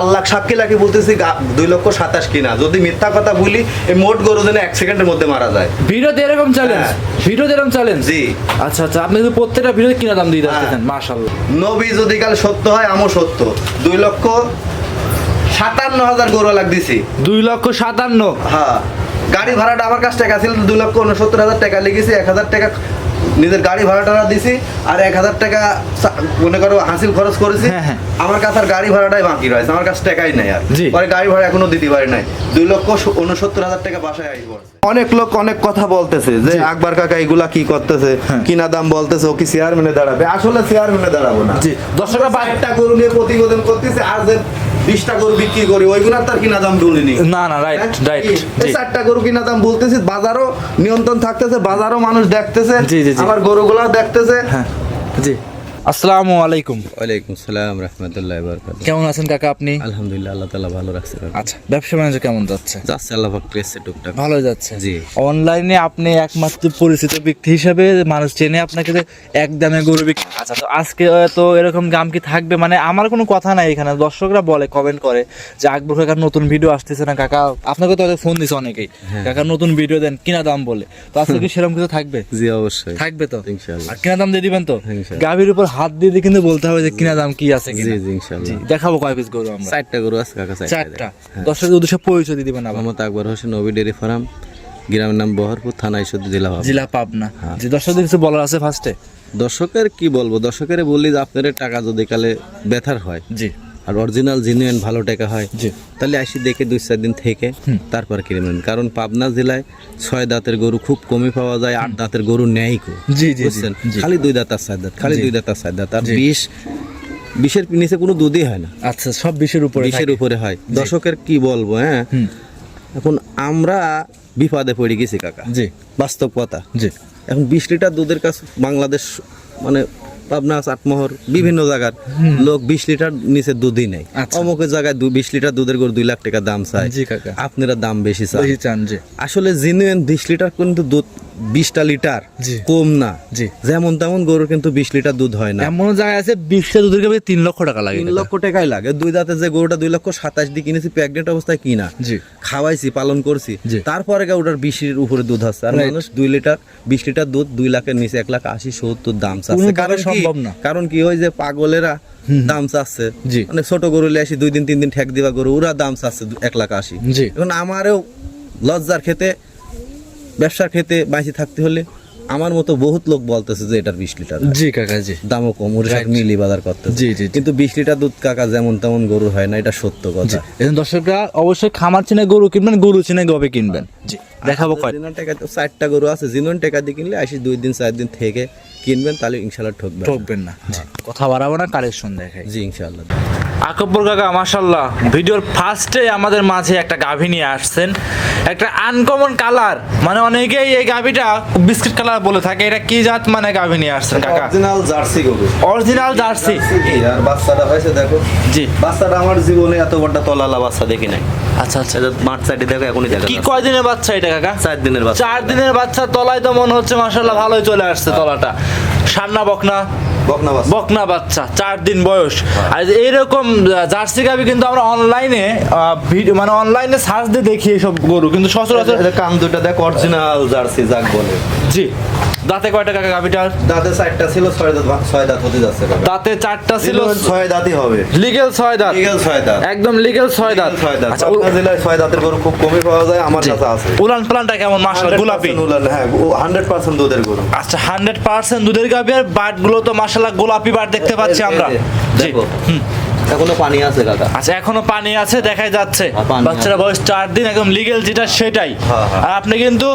আল্লাহ সাক্ষী লাখি বলতেছি দুই লক্ষ সাতাশ কিনা। যদি মিথ্যা কথা বলি এই মোট গরু যেন এক সেকেন্ডের মধ্যে মারা যায়। ভিডিওতে এরকম চ্যালেঞ্জ। ভিডিওতে এরকম চ্যালেঞ্জ জি। আচ্ছা আচ্ছা আপনি কিন্তু প্রত্যেকটা ভিডিও কিনা দাম দিয়ে যাচ্ছেন হ্যাঁ। মাশাআল্লাহ। নবী যদি কাল সত্য হয় আমও সত্য। দুই লক্ষ সাতান্ন হাজার গরু লাগ দিছি। দুই লক্ষ সাতান্ন? হ্যাঁ। গাড়ি ভাড়াটা আমার কাছে টাকা ছিল দুই লক্ষ উনসত্তর হাজার টাকা লেগেছি এক হাজার টাকা নিজের গাড়ি ভাড়াটা দিছি আর এক হাজার টাকা মনে করো হাসিল খরচ করেছি। হ্যাঁ, হ্যাঁ। আমার কাছে আর গাড়ি ভাড়াটাই বাকি রয়েছে আমার কাছে টাকাই নাই আর। পরে গাড়ি ভাড়া এখনও দিতে পারি নাই। দুই লক্ষ উনসত্তর হাজার টাকা বাসায় আসি পড়ছে অনেক লোক অনেক কথা বলতেছে যে আকবর কাকা এগুলা কি করতেছে? হ্যাঁ। কিনা দাম বলতেছে ও কি চেয়ারম্যানে দাঁড়াবে? আসলে চেয়ারম্যানে দাঁড়াবো না। জি, দর্শকরা বা- একটা গরু নিয়ে প্রতিবেদন করতেছে আর যে বিশটা গরু বিক্রি করি ওইগুলার তার কিনা দাম বলিনি। না না রাইট রাইট এই চারটা গরু কিনা দাম বলতেছি বাজারও নিয়ন্ত্রণ থাকতেছে বাজারও মানুষ দেখতেছে জি, জি, জি। আমার দেখতেছে। হ্যাঁ জি। আসসালামু আলাইকুম। ওয়ালাইকুম সালাম রহমতুল্লাহ বরকাত কেমন আছেন কাকা আপনি? আলহামদুলিল্লাহ আল্লাহ তালা ভালো রাখছে। আচ্ছা ব্যবসা বাণিজ্য কেমন যাচ্ছে? যাচ্ছে আল্লাহ পাক ট্রেসে টুকটাক। ভালো যাচ্ছে। জি। অনলাইনে আপনি একমাত্র পরিচিত ব্যক্তি হিসেবে মানুষ চেনে আপনাকে এক দামে গরু বিক্রি আচ্ছা তো আজকে তো এরকম দাম কি থাকবে? মানে আমার কোনো কথা নাই এখানে। দর্শকরা বলে কমেন্ট করে যে আকবর কাকার নতুন ভিডিও আসতেছে না কাকা? আপনাকে তো ফোন দিছে অনেকেই। কাকা নতুন ভিডিও দেন কিনা দাম বলে। তো আজকে কি সেরকম কিছু থাকবে? জি অবশ্যই। থাকবে তো? ইনশাআল্লাহ। আর কিনা দাম দিয়ে দিবেন তো? গাভীর উপর হাত দিয়ে দিয়ে কিন্তু বলতে হবে যে কিনা দাম কি আছে কিনা। জি ইনশাল্লাহ। দেখাবো কয় পিস গরু আমরা। চারটা গরু আছে কাকা চারটা। চারটা। দর্শকের উদ্দেশ্যে পরিচয় দিয়ে দিবেন মোহাম্মদ আকবর হোসেন নবী ডেরি ফার্ম গ্রামের নাম বহরপুর থানা ঈশ্বর জেলা জেলা পাবনা। যে দর্শকদের কিছু বলার আছে ফার্স্টে দর্শকের কি বলব? দর্শকের বললি যে আপনার টাকা যদি কালে ব্যথার হয় জি। আর অরিজিনাল জেনুইন ভালো টাকা হয়। তাহলে আসি দেখে দুই চার দিন থেকে তারপর কিনে নেবেন। কারণ পাবনা জেলায় ছয় দাঁতের গরু খুব কমই পাওয়া যায় আট দাঁতের গরু নেয় কো। বুঝছেন? খালি দুই দাঁত আর চার দাঁত খালি দুই দাঁত আর চার দাঁত। আর। বিষ বিষের নিচে কোনো দুধই হয় না। আচ্ছা সব বিষের উপরে বিষের উপরে হয়। দর্শকের কি বলব হ্যাঁ? এখন আমরা বিপদে পড়ে গেছি কাকা। জি। বাস্তব কথা। জি। এখন বিশ লিটার দুধের কাছে বাংলাদেশ মানে পাবনা চাটমোহর বিভিন্ন জায়গার লোক বিশ লিটার নিচে দুধই নেই আচ্ছা। অমুকের জায়গায় বিশ লিটার দুধের গরু দুই লাখ টাকা দাম চায়। আপনারা দাম বেশি চান। আসলে জেনুইন বিশ লিটার কিন্তু দুধ বিশটা লিটার কম না। যেমন তেমন গরুর কিন্তু বিশ লিটার দুধ হয় না। এমন জায়গায় আছে বিশটা দুধের গাভী তিন লক্ষ টাকা লাগে তিন লক্ষ টাকাই লাগে। দুই দাঁতে যে গরুটা দুই লক্ষ সাতাশ দিয়ে কিনেছি প্রেগনেন্ট অবস্থায় কিনা। খাওয়াইছি পালন করছি। তারপরে ওটার বিশের উপরে দুধ আছে। আর মানুষ দুই লিটার বিশ লিটার দুধ দুই লাখের নিচে এক লাখ আশি সত্তর দাম চাচ্ছে। কারণ সম্ভব না। কারণ কি হয় যে পাগলেরা দাম চাচ্ছে। মানে ছোট গরু আসি দুই দিন তিন দিন ঠেক দিবা গরু ওরা দাম চাচ্ছে এক লাখ আশি। এখন আমারও লজ্জার খেতে ব্যবসার খেতে বাঁচি থাকতে হলে আমার মতো বহুত লোক বলতেছে যে এটার বিশ লিটার জি কাকা জি। দামও কম ওর সাথে মিলি বাজার করতে জি, জি, জি। কিন্তু বিশ লিটার দুধ কাকা যেমন তেমন গরু হয় না এটা সত্য কথা। এখন দর্শকরা অবশ্যই খামার চিনে গরু কিনবেন গরু চিনে গবে কিনবেন। জি। দেখাবো কয়? জিনন টাকা তো চারটা গরু আছে জিনন টেকা দিয়ে কিনলে আসি দুই দিন চার দিন থেকে কিনবেন তাহলে ইনশাল্লাহ ঠকবেন। ঠকবেন না। কথা বাড়াবো না কালেকশন দেখাই। জি ইনশাল্লাহ আকবর কাকা মাসাল্লাহ ভিডিওর ফার্স্টে আমাদের মাঝে একটা গাভিনী নিয়ে আসছেন। একটা আনকমন কালার মানে অনেকেই এই গাভীটা বিস্কিট কালার বলে থাকে। এটা কি জাত মানে গাভী নিয়ে আসছেন কাকা? অরিজিনাল জার্সি গরু। অরিজিনাল জার্সি আর বাচ্চাটা হয়েছে দেখো। জি। বাচ্চাটা আমার জীবনে এত বড় তলালা বাচ্চা দেখি নাই। আচ্ছা আচ্ছা। এটা মাঠ সাইডে দেখো এখনই দেখা কি যাচ্ছে। কয়দিনের বাচ্চা এটা কাকা? চার দিনের বাচ্চা। চার দিনের বাচ্চা তলায় তো মনে হচ্ছে মাশাল্লাহ ভালোই চলে আসছে তলাটা। সান্না বকনা। বকনা বাচ্চা চার দিন বয়স। আর এইরকম জার্সি গাবি কিন্তু আমরা অনলাইনে ভিডিও মানে অনলাইনে সার্চ দিয়ে দেখি এসব গরু। কিন্তু সচরাচর কান দুটা দেখ অরিজিনাল জার্সি যাক বলে। জি। দাঁতে কয়টা কাকা গাবিটার দাঁতে চারটা ছিল ছয় দাঁত ছয় দাঁত হতে যাচ্ছে। দাঁতে চারটা ছিল ছয় দাঁতই হবে। লিগেল ছয় দাঁত। লিগেল ছয় দাঁত। একদম লিগেল ছয় দাঁত। ছয় দাঁত। আচ্ছা পাবনা জেলায় ছয় দাঁতের গরু খুব কমই পাওয়া যায় আমার কাছে আছে। উলান প্লানটা কেমন মাশাল্লাহ গোলাপি? 100% উলান, হ্যাঁ হান্ড্রেড পার্সেন্ট দুধের গরু। আচ্ছা হান্ড্রেড পার্সেন্ট দুধের গাভি আর বাটগুলো তো মাশাল্লাহ গোলাপি বাট দেখতে পাচ্ছি আমরা। দেখো। হুম। এখনও পানি আছে কাকা। আচ্ছা এখনও পানি আছে দেখাই যাচ্ছে। হ্যাঁ, বাচ্চারা বয়স চার দিন একদম লিগেল যেটা সেটাই। হ্যাঁ, হ্যাঁ। আর আপনি কিন্তু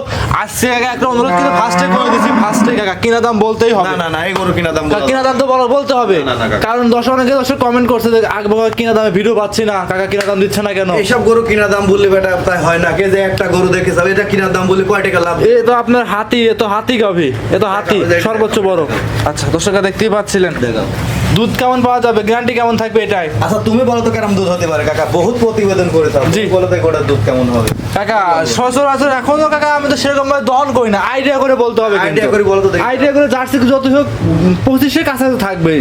আজকে আগে একটা অনুরোধ কিন্তু ফার্স্টে করে দিচ্ছি ফার্স্টে কাকা কিনা দাম বলতেই হবে। না না না এই গরু কিনা দাম কাকা, কিনা দাম তো বলো বলতে হবে। কাকা। কারণ দশ অনেকে দর্শক কমেন্ট করছে যে আগে বাবা কিনা দামে ভিডিও পাচ্ছি না কাকা কিনা দাম দিচ্ছে না কেন? এইসব গরু কিনা দাম বললে বেটা তাই হয় না কে যে একটা গরু দেখে যাবে এটা কিনা দাম বললে কয় টাকা লাভ? এ তো আপনার হাতি এ তো হাতি গাভি এ তো হাতি। সর্বোচ্চ বড়। আচ্ছা দর্শকরা দেখতেই পাচ্ছিলেন। দেখাও দুধ কেমন পাওয়া যাবে? গ্যারান্টি কেমন থাকবে এটাই? আচ্ছা তুমি বলো তো কেমন দুধ হতে পারে কাকা? বহুত প্রতিবেদন করে জি। জি বলো তো গোটা দুধ কেমন হবে। কাকা সচরাচর এখনও কাকা আমি তো সেরকম ভাবে দহন করি না। আইডিয়া করে বলতে হবে আইডিয়া করে বলতে তো আইডিয়া করে জার্সি যত হোক পঁচিশের কাছাকাছি থাকবে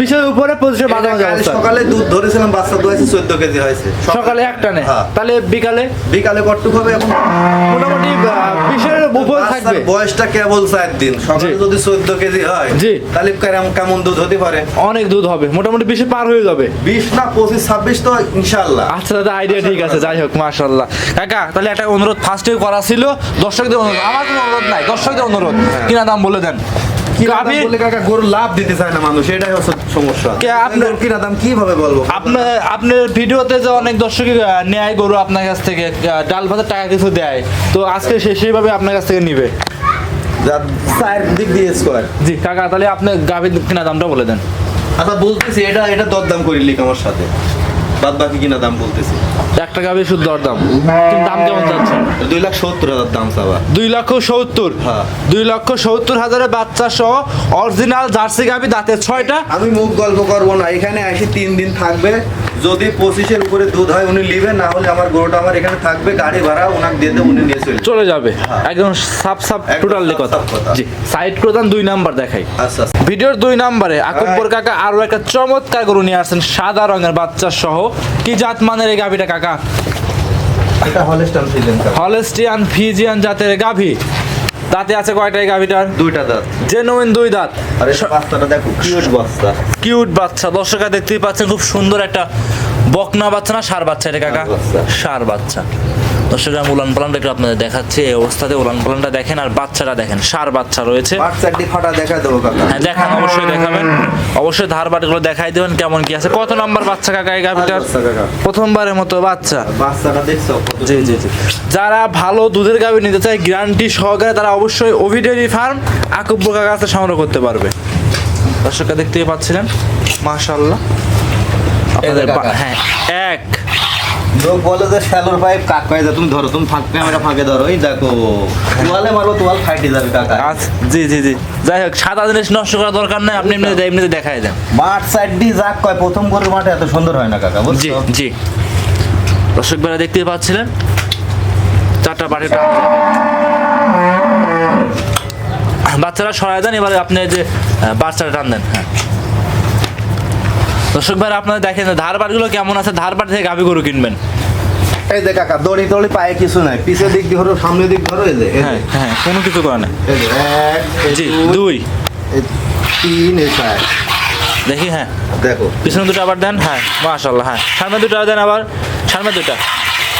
বিশের উপরে পঁচিশে মাঝামাঝি সকালে দুধ ধরেছিলাম বাচ্চা দোয়াইছে চোদ্দ কেজি হয়েছে। সকালে একটা নেই হ্যাঁ। তাহলে বিকালে? বিকালে কটুক হবে এখন। মোটামুটি বিশের উপরে থাকবে। বয়সটা কেবল চার দিন। সকালে যদি চোদ্দ কেজি হয় জি। তাহলে কেমন কেমন দুধ হতে পারে? অনেক দুধ হবে। মোটামুটি বিশে পার হয়ে যাবে। বিশ না পঁচিশ ছাব্বিশ তো ইনশাল্লাহ আচ্ছা দাদা আইডিয়া ঠিক আছে। যাই হোক মাশাল্লাহ কাকা তাহলে একটা অনুরোধ ফার্স্টে করা ছিল। দর্শকদের অনুরোধ। আমার কোনো অনুরোধ নাই। দর্শকদের অনুরোধ। কিনা দাম বলে দেন? বলে কাকা গরু লাভ দিতে চায় না মানুষ এটাই হচ্ছে সমস্যা। কে আপনার- কিনা দাম কীভাবে বলব? আপনার আপনার ভিডিওতে যে অনেক দর্শক নেয় গরু আপনার কাছ থেকে ডাল ভাতের টাকা কিছু দেয় তো আজকে সে সেইভাবে আপনার কাছ থেকে নিবে। চার দিক দিয়ে স্কোয়ার জি কাকা তাহলে আপনি গাভীর কিনা দামটা বলে দেন। আচ্ছা বলতেছি এটা এটা দরদাম করিলি আমার সাথে। বাদ বাকি কিনা দাম বলতেছি। একটা গাভী দর দাম কিন্তু দাম কেমন যাচ্ছে দুই লাখ সত্তর হাজার দাম চাওয়া। দুই লক্ষ সত্তর। হ্যাঁ। দুই লক্ষ সত্তর হাজারের বাচ্চা সহ অরিজিনাল জার্সি গাভী দাঁতের ছয়টা। আমি মুখ গল্প করব না এখানে আসি তিন দিন থাকবে। যদি পঁচিশের উপরে দুধ হয় উনি নিবেন না হলে আমার গরুটা আমার এখানে থাকবে গাড়ি ভাড়া ওনাকে দিয়ে দেবো উনি নিয়ে চলে যাবে। চলে যাবে। একদম সাপ সাপ টোটালি কথা। জি। সাইড প্রধান দুই নাম্বার দেখাই। আচ্ছা আচ্ছা। ভিডিওর দুই নাম্বারে আকব্বর কাকা আরও একটা চমৎকার গরু নিয়ে আসছেন সাদা রঙের বাচ্চা সহ। কি জাত মানের এই গাভীটা কাকা? এটা হলস্টান ফিজেন হলেস্টিয়ান ফিজিয়ান জাতের গাভী। দাঁতে আছে কয়টা গাভিটার? দুইটা দাঁত। জেনুইন দুই দাঁত। আরে বাচ্চাটা দেখো কিউট বাচ্চা। কিউট বাচ্চা। দর্শকরা দেখতেই পাচ্ছেন খুব সুন্দর একটা বকনা বাচ্চা না সার বাচ্চা এটা কাকা? সার বাচ্চা। দর্শকরা আমি উলান পালানটা একটু আপনাদের দেখাচ্ছি এই অবস্থাতে উলান পালানটা দেখেন আর বাচ্চাটা দেখেন সার বাচ্চা রয়েছে। বাচ্চাটি ফাটা দেখা দেবো কাকা। হ্যাঁ দেখান অবশ্যই দেখাবেন। অবশ্যই ধার বাটগুলো দেখাই দেবেন কেমন কি আছে। কত নাম্বার বাচ্চা কাকা এই গাভিটার? প্রথমবারের মতো বাচ্চা। বাচ্চাটা দেখছ? জি জি জি। যারা ভালো দুধের গাভি নিতে চায় গ্যারান্টি সহকারে তারা অবশ্যই অভিডেরি ফার্ম আকুব্বর কাকা কাছে সংগ্রহ করতে পারবে। দর্শকরা দেখতেই পাচ্ছিলেন? মাশাল্লাহ আপনাদের হ্যাঁ এক। লোক বলে যে শ্যালোর পাইপ কাক কয়ে তুমি ধরো তুমি ফাঁক ক্যামেরা ফাঁকে ধরো। এই দেখো তোয়ালে মারবো তোয়াল ফাইটে যাবে কাকা। জি জি জি। যাই হোক সাদা জিনিস নষ্ট করার দরকার নাই আপনি এমনিতে এমনিতে দেখাই দেন। মাঠ সাইড দিয়ে যাক কয় প্রথম গরুর মাঠে এত সুন্দর হয় না কাকা জি জি। দর্শক বেলা দেখতে পাচ্ছিলেন? চারটা পাটি বাচ্চারা সরাই দেন এবারে আপনি যে আহ, বাচ্চাটা টান দেন হ্যাঁ। দর্শক ভাই আপনারা দেখেন ধারবারগুলো কেমন আছে? ধারবার থেকে গাভি গরু কিনবেন। এই দেখ কাকা দড়ি টড়ি পায়ে কিছু নাই। পিছের দিক ধরো সামনের দিক ধরো এই যে হ্যাঁ হ্যাঁ কোনো কিছু করে না এক জি দুই, দুই। তিন এই চার। দেখি হ্যাঁ। দেখো। পিছনে দুটো আবার দেন? হ্যাঁ মাশাল্লাহ হ্যাঁ। সামনে দুটো দেন আবার। সামনে দুটা।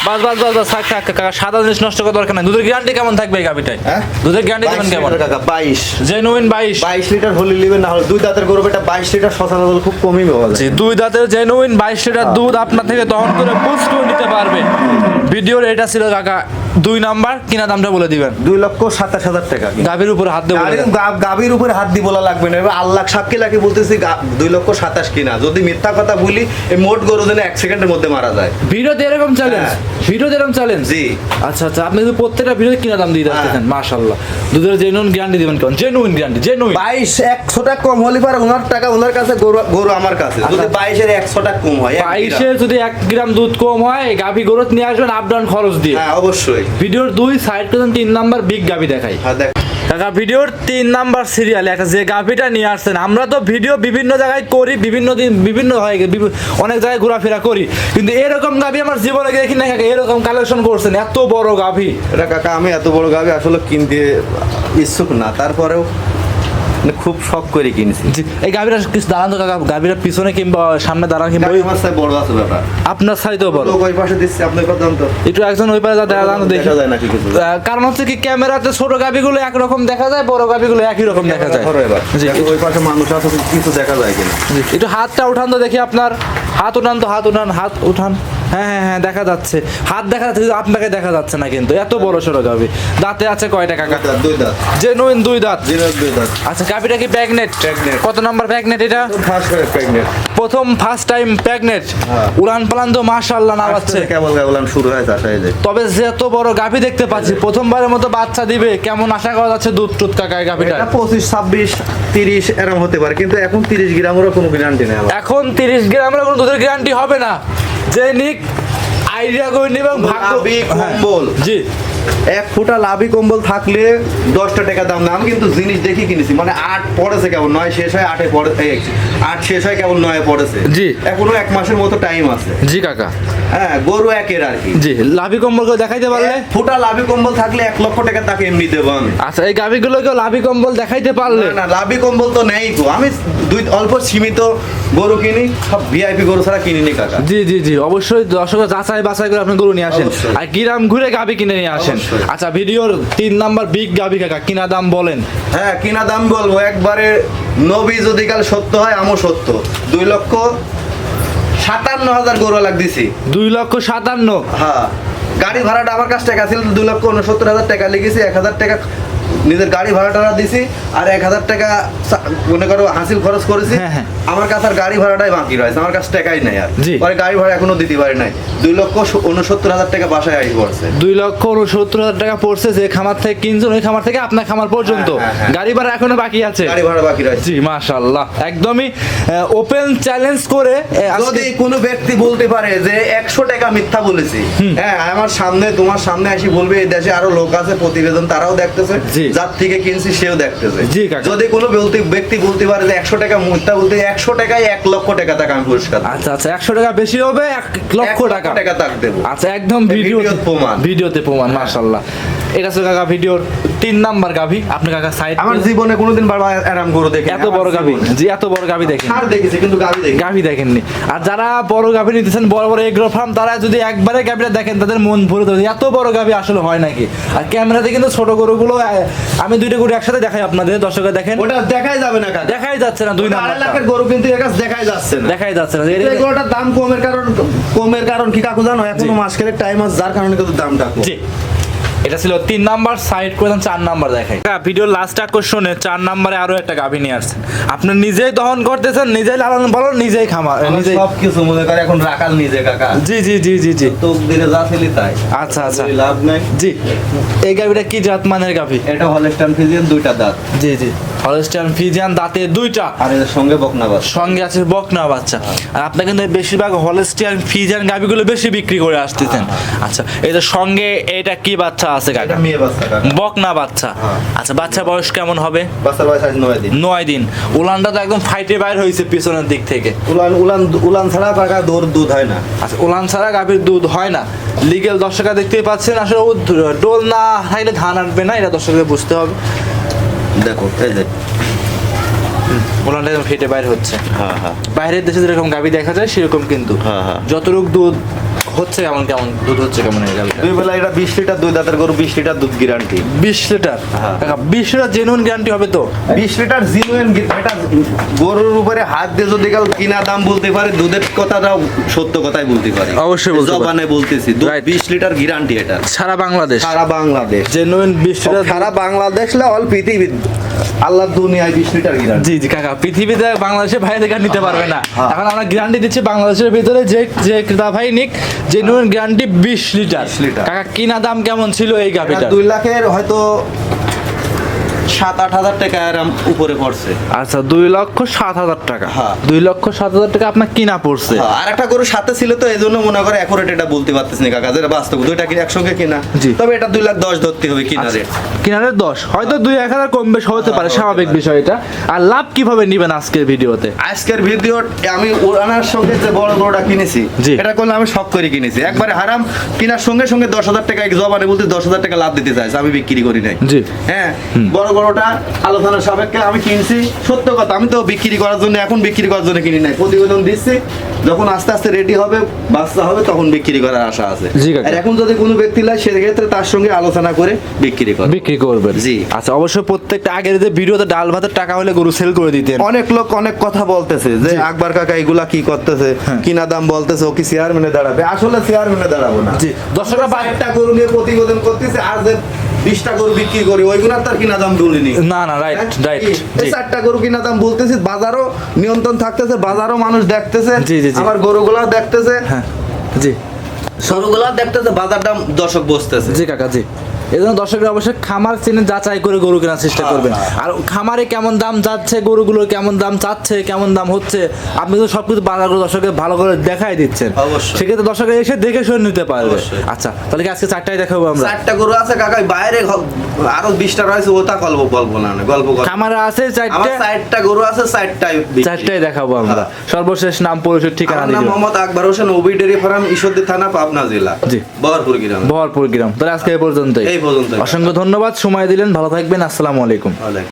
বাস বাস বাস বাস থাক থাক কাকা সাদা জিনিস নষ্ট করার দরকার নাই। দুধের গ্যারান্টি কেমন থাকবে এই গাভিটায়? হ্যাঁ? দুধের গ্যারান্টি কেমন কেমন? কাকা বাইশ। জেনুইন বাইশ। বাইশ লিটার হলি লিবেন না হলে দুই দাঁতের গরু এটা বাইশ লিটার সচরাচর খুব কমই পাওয়া যায়। জি দুই দাঁতের জেনুইন বাইশ লিটার দুধ আপনার থেকে দহন করে বুস্ট করে নিতে পারবে। ভিডিওর এটা ছিল কাকা দুই নাম্বার কিনা দামটা বলে দিবেন? দুই লক্ষ সাতাশ হাজার টাকা। গাভীর উপর হাত। গা- গাভীর উপরে হাত দিয়ে বলা লাগবে না। এবার আল্লাহ সাক্ষী লাখি বলতেছি দুই লক্ষ সাতাশ কিনা। যদি মিথ্যা কথা বলি এই মোট গরু যেন এক সেকেন্ডের মধ্যে মারা যায়। ভিডিওতে এরকম চ্যালেঞ্জ হ্যাঁ। ভিডিওতে এরকম চ্যালেঞ্জ জি। আচ্ছা আচ্ছা আপনি যদি প্রত্যেকটা ভিডিও কিনা দাম দিয়ে হ্যাঁ। দিচ্ছেন মাশাল্লাহ দুধের জেনুইন গ্যারান্টি দিবেন কেমন? জেনুইন গ্যারান্টি জেনুইন বাইশ একশো টাকা কম হলে পারে ওনার টাকা ওনার কাছে গরু গরু আমার কাছে। যদি বাইশের একশো টাকা কম হয় বাইশে যদি এক গ্রাম দুধ কম হয় গাভী গরুত নিয়ে আসবেন আপ ডাউন খরচ দিয়ে। হ্যাঁ অবশ্যই। ভিডিওর দুই সাইড করছেন তিন নাম্বার বিগ গাবি দেখাই। হ্যাঁ দেখ। কাকা ভিডিওর তিন নাম্বার সিরিয়ালে একটা যে গাভিটা নিয়ে আসছেন আমরা তো ভিডিও বিভিন্ন জায়গায় করি বিভিন্ন দিন বিভিন্ন হয় গেছে অনেক জায়গায় ঘোরাফেরা করি। কিন্তু এরকম গাভি আমার জীবনে দেখি না কাকা এরকম কালেকশন করছেন এত বড় গাভি। এটা কাকা আমি এত বড় গাভি আসলে কিনতে ইচ্ছুক না। তারপরেও খুব শখ করে কিনছি। এই গাভিটা কিছু দাঁড়ান তো কাকা গাভিটার পিছনে কিংবা সামনে দাঁড়ান কিংবা আমার সাথে বড় আছে ব্যাপার। আপনার সাইডেও বড়। ওই পাশে দিচ্ছে আপনার কথা তো। একটু একজন ওই পাশে দাঁড়ান দাঁড়ান দেখি। যায় নাকি কিছু। কারণ হচ্ছে কি ক্যামেরাতে ছোট গাভিগুলো একরকম দেখা যায় বড় গাভিগুলো একই রকম দেখা যায়। এবার। জি। ওই পাশে মানুষ আছে কিছু দেখা যায় কিনা। জি, একটু হাতটা উঠান তো দেখি আপনার। হাত উঠান তো হাত উঠান হাত উঠান। হ্যাঁ হ্যাঁ হ্যাঁ দেখা যাচ্ছে। হাত দেখা যাচ্ছে কিন্তু আপনাকে দেখা যাচ্ছে না কিন্তু। এত বড় সড়ো গাভি। দাঁতে আছে কয়টা কাকা? দাঁত, দুই দাঁত। জেনুইন দুই দাঁত? জিরো দুই দাঁত। আচ্ছা গাভিটা কি প্যাগনেট Pregnant। কত নাম্বার প্যাগনেট এটা? ফার্স্ট করে প্রেগনেন্ট প্রথম ফার্স্ট টাইম প্যাগনেট হ্যাঁ। উড়ান পালান তো মাশাআল্লাহ না পাচ্ছে কেবল কেবল শুরু হয়েছে আশা তবে যে এত বড় গাভি দেখতে পাচ্ছি প্রথমবারের মতো বাচ্চা দিবে কেমন আশা করা যাচ্ছে দুধ টুধ কাকা এই গাভিটা এটা পঁচিশ ছাব্বিশ তিরিশ এরম হতে পারে কিন্তু এখন তিরিশ গ্রামেরও কোনো গ্যারান্টি নেই এখন তিরিশ গ্রামের কোনো দুধের গ্যারান্টি হবে না। যে নিক আইডিয়া করে নিবেন ভাগ্য লাভি হ্যাঁ। কম্বল। জি এক ফুটা লাভি কম্বল থাকলে দশটা টাকা দাম আমি কিন্তু জিনিস দেখি কিনেছি। মানে আট পড়েছে কেমন নয় শেষ হয় আটে পড়ে আট শেষ হয় কেমন নয় পড়েছে। জি। এখনও এক মাসের মতো টাইম আছে। জি কাকা। হ্যাঁ গরু একের আর কি। জি লাভি কম্বল দেখাইতে পারলে? ফুটা লাভি কম্বল থাকলে এক লক্ষ টাকা তাকে এমনি দেবো আমি। আচ্ছা এই গাভিগুলোকে লাভি কম্বল দেখাইতে পারলে? না লাভি কম্বল তো নেই গো। আমি দুই অল্প সীমিত গরু কিনি সব ভিআইপি গরু ছাড়া কিনিনি কাকা। জি জি জি অবশ্যই দর্শকরা যাচাই বাছাই করে আপনি গরু নিয়ে আসেন। আর কিরাম ঘুরে গাভি কিনে নিয়ে আসেন। আচ্ছা ভিডিওর তিন নাম্বার বিগ গাভি কাকা কিনা দাম বলেন? হ্যাঁ কিনা দাম বলব? একবারে নবী যদি কাল সত্য হয় আমও সত্য। দুই লক্ষ সাতান্ন হাজার গরু লাগ দিছি। দুই লক্ষ সাতান্ন? হ্যাঁ। গাড়ি ভাড়াটা আমার কাছ টাকা ছিল দুই লক্ষ উনসত্তর হাজার টাকা লেগেছে এক হাজার টাকা নিজের গাড়ি ভাড়াটা দিছি আর এক হাজার টাকা মনে করো হাসিল খরচ করেছি হ্যাঁ, হ্যাঁ। আমার কাছে আর গাড়ি ভাড়াটাই বাকি রয়েছে আমার কাছে টাকাই নাই আর। জি। পরে গাড়ি ভাড়া এখনও দিতে পারি নাই। দুই লক্ষ উনসত্তর হাজার টাকা বাসায় আসি পড়ছে। দুই লক্ষ উনসত্তর হাজার টাকা পড়ছে যে খামার থেকে কিনছেন ওই খামার থেকে আপনার খামার পর্যন্ত। হ্যাঁ। গাড়ি ভাড়া এখনও বাকি আছে। গাড়ি ভাড়া বাকি রয়েছে। জি মাশাল্লাহ একদমই ওপেন চ্যালেঞ্জ করে যদি কোনো ব্যক্তি বলতে পারে যে একশো টাকা মিথ্যা বলেছি হ্যাঁ আমার সামনে তোমার সামনে আসি বলবে এই দেশে আরও লোক আছে প্রতিবেদন তারাও দেখতেছে। জি। যার থেকে কিনছি সেও দেখতেছে। যদি কোনো ব্যক্তি বলতে পারে যে একশো টাকা মিথ্যা বলতে একশো টাকায় এক লক্ষ টাকা তাকে আমি পুরস্কার আচ্ছা আচ্ছা একশো টাকা বেশি হবে এক লক্ষ টাকা? টাকা তাক দেবো। আচ্ছা একদম ভিডিও ভিডিওতে প্রমাণ। ভিডিওতে প্রমাণ মাশাল্লাহ এটা ছিল কাকা ভিডিওর তিন নাম্বার গাভি। আপনি কাকা সাইড আমার জীবনে কোনোদিন বাবা আরাম গরু দেখি এত বড় গাভি। জি এত বড় গাভি দেখেন আর দেখেছি কিন্তু গাভি দেখি গাভি দেখেননি। আর যারা বড় গাভি নিতেছেন বড় বড় এগ্রো ফার্ম তারা যদি একবারে গাভিটা দেখেন তাদের মন ভরে দেবে এত বড় গাভি আসলে হয় নাকি? আর ক্যামেরাতে কিন্তু ছোট গরুগুলো আমি দুইটা গরু একসাথে দেখাই আপনাদের দর্শকরা দেখেন। ওটা দেখাই যাবে না কাকা। দেখাই যাচ্ছে না দুই নাম্বার লাখের গরু কিন্তু এর কাছে দেখাই যাচ্ছে না। দেখাই যাচ্ছে না। এই গরুটার দাম কমের কারণ কমের কারণ কি কাকু জানো? এখনও মাস টাইম আছে যার কারণে কিন্তু দামটা কম। জি। এটা ছিল তিন নাম্বার সাইড করে চার নাম্বার দেখাই। ভিডিও লাস্ট আকর্ষণে চার নাম্বারে আরও একটা গাভী নিয়ে আসছেন আপনি নিজেই দহন করতেছেন নিজেই লালন পালন নিজেই খামার নিজেই সব কিছু মনে করে এখন রাখাল নিজে কাকা। জি জি জি জি জি। তো দিনে যা ছিলি তাই। আচ্ছা আচ্ছা। এই লাভ নাই। জি। এই গাভীটা কি জাত মানের গাভী? এটা হলস্টাইন ফিজিয়ান দুইটা দাঁত। জি জি। হলস্টাইন ফিজিয়ান দাঁতে দুইটা। আর এর সঙ্গে বকনাবাস সঙ্গে আছে বকনা বাচ্চা। আর আপনার কিন্তু বেশিরভাগ হলস্টিয়ান ফিজিয়ান গাভীগুলো বেশি বিক্রি করে আসতেছেন। আচ্ছা এটার সঙ্গে এটা কি বাচ্চা আছে কাকা? মেয়ে বাচ্চা বকনা বাচ্চা। হ্যাঁ। আচ্ছা বাচ্চা বয়স কেমন হবে? বাচ্চার বয়স আজ নয় দিন। নয় দিন। উলানটা তো একদম ফাইটে বাইর হয়েছে পিছনের দিক থেকে। উলান উলান উলান ছাড়া কাকা দৌড় দুধ হয় না। আচ্ছা উলান ছাড়া গাভীর দুধ হয় না। লিগেল দর্শকরা দেখতে পাচ্ছেন আসলে ও ডোল না থাকলে ধান আনবে না এটা দর্শকদের বুঝতে হবে। দেখো এই যে। বাইরে একদম ফেটে বাইরে হচ্ছে। হ্যাঁ হ্যাঁ। বাইরের দেশে যেরকম গাভী দেখা যায় সেরকম কিন্তু। হ্যাঁ, হ্যাঁ। যতটুক দুধ হচ্ছে কেমন কেমন দুধ হচ্ছে কেমন দুই বেলা এটা বিশ লিটার দুই দাঁতের গরু বিশ লিটার দুধ গ্যারান্টি বিশ লিটার? হ্যাঁ। বিশ লিটার জেনুইন গ্যারান্টি হবে তো? বিশ লিটার জিনুয়েন এটা গরুর উপরে হাত দিয়ে যদি কাল কিনা দাম বলতে পারে দুধের কথাটাও সত্য কথাই বলতে পারে। অবশ্যই বলতে জবানে বলতেছি. বিশ লিটার গ্যারান্টি এটা। সারা বাংলাদেশ। সারা বাংলাদেশ। জেনুইন বিশ লিটার সারা বাংলাদেশ না অল পৃথিবী আল্লাহ দুনিয়ায় বিশ লিটার গ্যারান্টি জি জি কাকা পৃথিবীতে বাংলাদেশের ভাই থেকে নিতে পারবে না। হ্যাঁ। এখন আমরা গ্যারান্টি দিচ্ছি বাংলাদেশের ভিতরে যে যে ক্রেতা ভাই নিক জেনুইন গ্যারান্টি বিশ লিটার। 20 লিটার। কাকা কিনা দাম কেমন ছিল এই গাভিটা দুই লাখের হয়তো সাত আট হাজার টাকা এরম উপরে পড়ছে। আচ্ছা দুই লক্ষ সাত হাজার টাকা। হ্যাঁ। দুই লক্ষ সাত হাজার টাকা আপনার কিনা পড়ছে। আর একটা গরু সাথে ছিল তো এই জন্য মনে করে অ্যাকুরেট এটা বলতে পারতেছি না কাকা যেটা বাস্তব। দুইটা কি একসঙ্গে কিনা। তবে এটা দুই লাখ দশ ধরতে হবে কিনা রেট কিনারে দশ। হয়তো দুই এক হাজার কম বেশ হতে পারে হ্যাঁ, স্বাভাবিক বিষয় এটা আর লাভ কীভাবে নিবেন আজকের ভিডিওতে? আজকের ভিডিও আমি ওনার সঙ্গে যে বড় গরুটা কিনেছি। এটা করলে আমি শখ করে কিনেছি। একবারে হারাম কেনার সঙ্গে সঙ্গে দশ হাজার টাকা এক জবানে বলতে দশ হাজার টাকা লাভ দিতে চাইছে আমি বিক্রি করি নাই। জি। হ্যাঁ বড় গরুটা আলোচনার সাপেক্ষে আমি কিনছি। সত্য কথা আমি তো বিক্রি করার জন্য এখন বিক্রি করার জন্য কিনি নাই। প্রতিবেদন দিচ্ছি যখন আস্তে আস্তে রেডি হবে বাচ্চা হবে তখন বিক্রি করার আশা আছে। আর এখন যদি কোনো ব্যক্তি লাই সেক্ষেত্রে তার সঙ্গে আলোচনা করে বিক্রি করে বিক্রি করবেন। জি। আচ্ছা অবশ্যই প্রত্যেকটা আগের যে ভিডিওতে ডাল ভাতের টাকা হলে গরু সেল করে দিতেন। অনেক লোক অনেক কথা বলতেছে যে। আকবর কাকা এগুলা কি করতেছে? হ্যাঁ। কিনা দাম বলতেছে ও কি চেয়ারম্যানে দাঁড়াবে? আসলে চেয়ারম্যানে দাঁড়াবো না। জি। দর্শকরা বাই একটা গরু নিয়ে প্রতিবেদন করতেছে আর যে বিশটা গরু বিক্রি করি ওইগুলার তার কিনা দাম বলিনি। না না রাইট রাইট এই চারটা গরু কিনা দাম বলতেছি বাজারও নিয়ন্ত্রণ থাকতেছে বাজারও মানুষ দেখতেছে জি, জি, জি। আমার গরুগুলা দেখতেছে। হ্যাঁ জি। সরুগুলা দেখতেছে বাজার দাম দর্শক বসতেছে। জি কাকা জি। এই জন্য দর্শকরা অবশ্যই খামার চিনে যাচাই করে গরু কেনার চেষ্টা করবেন। আর খামারে কেমন দাম যাচ্ছে গরুগুলো কেমন দাম চাচ্ছে কেমন দাম হচ্ছে আপনি তো সবকিছু ভালো করে দেখাই দিচ্ছেন। সেক্ষেত্রে দর্শকের এসে দেখে শুনে নিতে পারবে। আচ্ছা তাহলে কি আজকে চারটায় দেখাবো আমরা? চারটা গরু আছে কাকা বাইরে আরও বিশটা রয়েছে ওটা গল্প বলব না গল্প খামারে আছে চারটে? চারটা গরু আছে বিক্রি। চারটায় দেখাবো আমরা। সর্বশেষ নাম পরিচয় ঠিকানা দিয়ে মোহাম্মদ আকবর হোসেন ওবি ডেরি ফার্ম ঈশ্বরদী থানা পাবনা জেলা। জি। বহরপুর গ্রাম। ভরপুর গ্রাম। তাহলে আজকে এই পর্যন্তই। এই পর্যন্তই। অসংখ্য ধন্যবাদ সময় দিলেন ভালো থাকবেন আসসালামু আলাইকুম